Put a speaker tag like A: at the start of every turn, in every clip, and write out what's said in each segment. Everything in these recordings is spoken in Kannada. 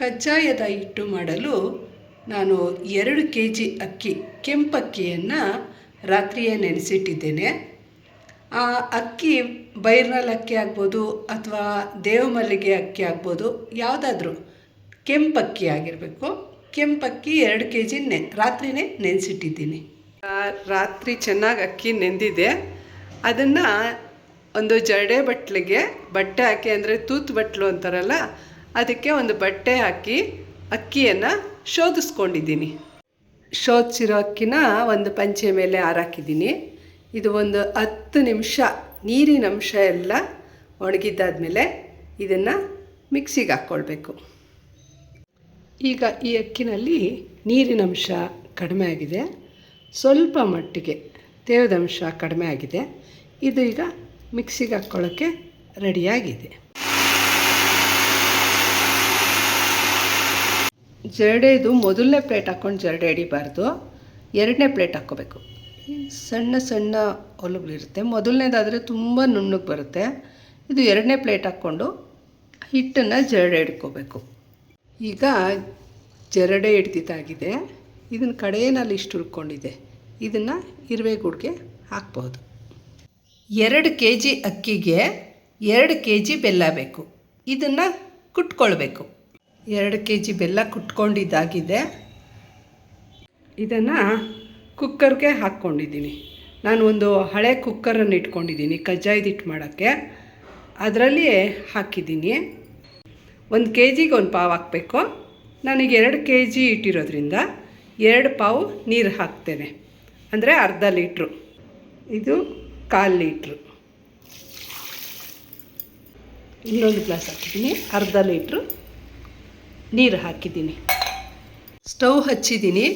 A: ಕಜ್ಜಾಯದ ಹಿಟ್ಟು ಮಾಡಲು ನಾನು ಎರಡು ಕೆ ಜಿ ಅಕ್ಕಿ ಕೆಂಪಕ್ಕಿಯನ್ನು ರಾತ್ರಿಯೇ ನೆನೆಸಿಟ್ಟಿದ್ದೇನೆ. ಆ ಅಕ್ಕಿ ಬೈರ್ನಲ್ ಅಕ್ಕಿ ಆಗ್ಬೋದು ಅಥವಾ ದೇವಮಲ್ಲಿಗೆ ಅಕ್ಕಿ ಆಗ್ಬೋದು, ಯಾವುದಾದ್ರೂ ಕೆಂಪಕ್ಕಿ ಆಗಿರಬೇಕು. ಕೆಂಪಕ್ಕಿ ಎರಡು ಕೆ ಜಿ ನೆ ರಾತ್ರಿಯೇ ನೆನೆಸಿಟ್ಟಿದ್ದೀನಿ. ರಾತ್ರಿ ಚೆನ್ನಾಗಿ ಅಕ್ಕಿ ನೆಂದಿದೆ. ಅದನ್ನು ಒಂದು ಜರಡೆ ಬಟ್ಲಿಗೆ ಬಟ್ಟೆ ಹಾಕಿ, ಅಂದರೆ ತೂತು ಬಟ್ಲು ಅಂತಾರಲ್ಲ ಅದಕ್ಕೆ ಒಂದು ಬಟ್ಟೆ ಹಾಕಿ ಅಕ್ಕಿಯನ್ನು ಶೋಧಿಸ್ಕೊಂಡಿದ್ದೀನಿ. ಶೋಧಿಸಿರೋ ಅಕ್ಕಿನ ಒಂದು ಪಂಚೆ ಮೇಲೆ ಹಾರಾಕಿದ್ದೀನಿ. ಇದು ಒಂದು ಹತ್ತು ನಿಮಿಷ ನೀರಿನ ಅಂಶ ಎಲ್ಲ ಒಣಗಿದ್ದಾದಮೇಲೆ ಇದನ್ನು ಮಿಕ್ಸಿಗೆ ಹಾಕ್ಕೊಳ್ಬೇಕು. ಈಗ ಈ ಅಕ್ಕಿನಲ್ಲಿ ನೀರಿನ ಅಂಶ ಕಡಿಮೆ ಆಗಿದೆ. ಸ್ವಲ್ಪ ಮಟ್ಟಿಗೆ ತೇವದ ಅಂಶ ಕಡಿಮೆ ಆಗಿದೆ. ಇದು ಈಗ ಮಿಕ್ಸಿಗೆ ಹಾಕ್ಕೊಳ್ಳೋಕ್ಕೆ ರೆಡಿಯಾಗಿದೆ. ಜರಡೆದು ಮೊದಲನೇ ಪ್ಲೇಟ್ ಹಾಕ್ಕೊಂಡು ಜರಡೆ ಹಿಡಿಬಾರ್ದು. ಎರಡನೇ ಪ್ಲೇಟ್ ಹಾಕ್ಕೋಬೇಕು. ಸಣ್ಣ ಸಣ್ಣ ಒಲುಗಳಿರುತ್ತೆ. ಮೊದಲನೇದಾದರೆ ತುಂಬ ನುಣ್ಣಗೆ ಬರುತ್ತೆ. ಇದು ಎರಡನೇ ಪ್ಲೇಟ್ ಹಾಕ್ಕೊಂಡು ಹಿಟ್ಟನ್ನು ಜರಡೆ ಹಿಡ್ಕೋಬೇಕು. ಈಗ ಜರಡೆ ಹಿಡ್ದಿದ್ದಾಗಿದೆ. ಇದನ್ನು ಕಡೆಯಲ್ಲಿ ಇಷ್ಟು ಹುರ್ಕೊಂಡಿದೆ ಇದನ್ನು ಇರುವೆ ಗುಡ್ಗೆ ಹಾಕ್ಬೋದು. ಎರಡು ಕೆ ಜಿ ಅಕ್ಕಿಗೆ ಎರಡು ಕೆ ಜಿ ಬೆಲ್ಲ ಬೇಕು. ಇದನ್ನು ಕುಟ್ಕೊಳ್ಬೇಕು. ಎರಡು ಕೆ ಜಿ ಬೆಲ್ಲ ಕುಟ್ಕೊಂಡಿದ್ದಾಗಿದೆ. ಇದನ್ನು ಕುಕ್ಕರ್ಗೆ ಹಾಕ್ಕೊಂಡಿದ್ದೀನಿ. ನಾನು ಒಂದು ಹಳೆ ಕುಕ್ಕರನ್ನು ಇಟ್ಕೊಂಡಿದ್ದೀನಿ, ಕಜ್ಜಾಯದ ಹಿಟ್ಟು ಮಾಡೋಕ್ಕೆ. ಅದರಲ್ಲಿ ಹಾಕಿದ್ದೀನಿ. ಒಂದು ಕೆ ಜಿಗೆ ಒಂದು ಪಾವು ಹಾಕಬೇಕು. ನನಗೆ ಎರಡು ಕೆ ಜಿ ಇಟ್ಟಿರೋದ್ರಿಂದ ಎರಡು ಪಾವು ನೀರು ಹಾಕ್ತೇನೆ. ಅಂದರೆ ಅರ್ಧ ಲೀಟ್ರು. ಇದು ಕಾಲು ಲೀಟ್ರು. ಇನ್ನೊಂದು ಗ್ಲಾಸ್ ಹಾಕಿದ್ದೀನಿ, ಅರ್ಧ ಲೀಟ್ರು. ನೀರು ಹಾಕಿದ್ದೀನಿ. ಸ್ಟವ್ ಹಚ್ಚಿದ್ದೀನಿ.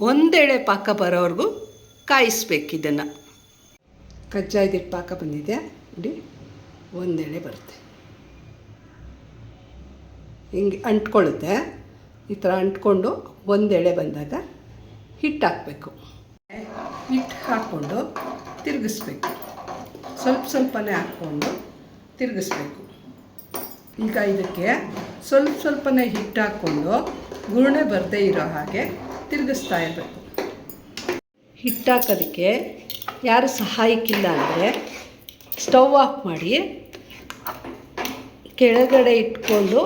A: ಒಂದೆಳೆ ಪಾಕ ಬರೋವರೆಗೂ ಕಾಯಿಸ್ಬೇಕು ಇದನ್ನು. ಕಜ್ಜಾಯದಿಟ್ಟು ಪಾಕ ಬಂದಿದೆ. ನೋಡಿ, ಒಂದೆಳೆ ಬರುತ್ತೆ. ಹಿಂಗೆ ಅಂಟ್ಕೊಳ್ಳುತ್ತೆ. ಈ ಥರ ಅಂಟ್ಕೊಂಡು ಒಂದೆಳೆ ಬಂದಾಗ ಹಿಟ್ಟು ಹಾಕಬೇಕು ಹಿಟ್ಟು ಹಾಕ್ಕೊಂಡು ತಿರುಗಿಸ್ಬೇಕು. ಸ್ವಲ್ಪ ಸ್ವಲ್ಪನೇ ಹಾಕ್ಕೊಂಡು ತಿರುಗಿಸ್ಬೇಕು. ಈಗ ಇದಕ್ಕೆ ಸ್ವಲ್ಪ ಸ್ವಲ್ಪನೇ ಹಿಟ್ಟು ಹಾಕ್ಕೊಂಡು ಗುರುಣೆ ಬರದೇ ಇರೋ ಹಾಗೆ ತಿರುಗಿಸ್ತಾ ಇರಬೇಕು. ಹಿಟ್ಟು ಹಾಕೋದಕ್ಕೆ ಯಾರು ಸಹಾಯಕ್ಕಿಲ್ಲ ಅಂದರೆ ಸ್ಟವ್ ಆಫ್ ಮಾಡಿ ಕೆಳಗಡೆ ಇಟ್ಕೊಂಡು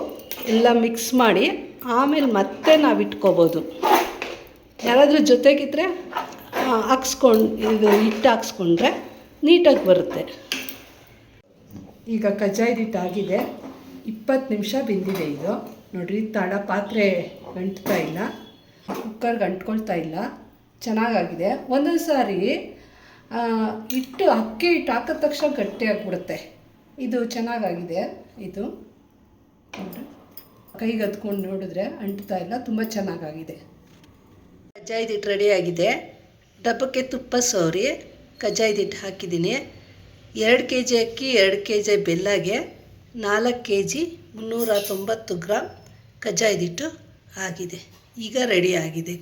A: ಎಲ್ಲ ಮಿಕ್ಸ್ ಮಾಡಿ ಆಮೇಲೆ ಮತ್ತೆ ನಾವು ಇಟ್ಕೋಬೋದು. ಯಾರಾದರೂ ಜೊತೆಗಿದ್ರೆ ಹಾಕ್ಸ್ಕೊಂಡು ಇದು ಹಿಟ್ಟು ಹಾಕ್ಸ್ಕೊಂಡ್ರೆ ನೀಟಾಗಿ ಬರುತ್ತೆ. ಈಗ ಕಜ್ಜಾಯದ ಹಿಟ್ಟು ಆಗಿದೆ. ಇಪ್ಪತ್ತು ನಿಮಿಷ ಬೆಂದಿದೆ ಇದು. ನೋಡಿರಿ ತಡ ಪಾತ್ರೆ ಗಂಟ್ತಾ ಇಲ್ಲ. ಕುಕ್ಕರ್ ಗಂಟ್ಕೊಳ್ತಾ ಇಲ್ಲ. ಚೆನ್ನಾಗಾಗಿದೆ. ಒಂದೊಂದು ಸಾರಿ ಹಿಟ್ಟು, ಅಕ್ಕಿ ಹಿಟ್ಟು ಹಾಕಿದ ತಕ್ಷಣ ಗಟ್ಟಿಯಾಗಿಬಿಡುತ್ತೆ. ಇದು ಚೆನ್ನಾಗಾಗಿದೆ. ಇದು ಕೈಗೆ ಹತ್ಕೊಂಡು ನೋಡಿದ್ರೆ ಅಂಟ್ತಾ ಇಲ್ಲ. ತುಂಬ ಚೆನ್ನಾಗಾಗಿದೆ. ಕಜ್ಜಾಯದ ಹಿಟ್ಟು ರೆಡಿಯಾಗಿದೆ ಡಬ್ಬಕ್ಕೆ ತುಪ್ಪ ಸೋರಿ. ಕಜ್ಜಾಯದ ಹಿಟ್ಟು ಹಾಕಿದ್ದೀನಿ. ಎರಡು ಕೆ ಜಿ ಅಕ್ಕಿ, ಎರಡು ಕೆ ಜಿ ಬೆಲ್ಲಗೆ ನಾಲ್ಕು ಕೆ ಜಿ ಮುನ್ನೂರ ತೊಂಬತ್ತು ಗ್ರಾಮ್ ಕಜ್ಜಾಯದ ಹಿಟ್ಟು ಆಗಿದೆ. ಈಗ ರೆಡಿ ಆಗಿದೆ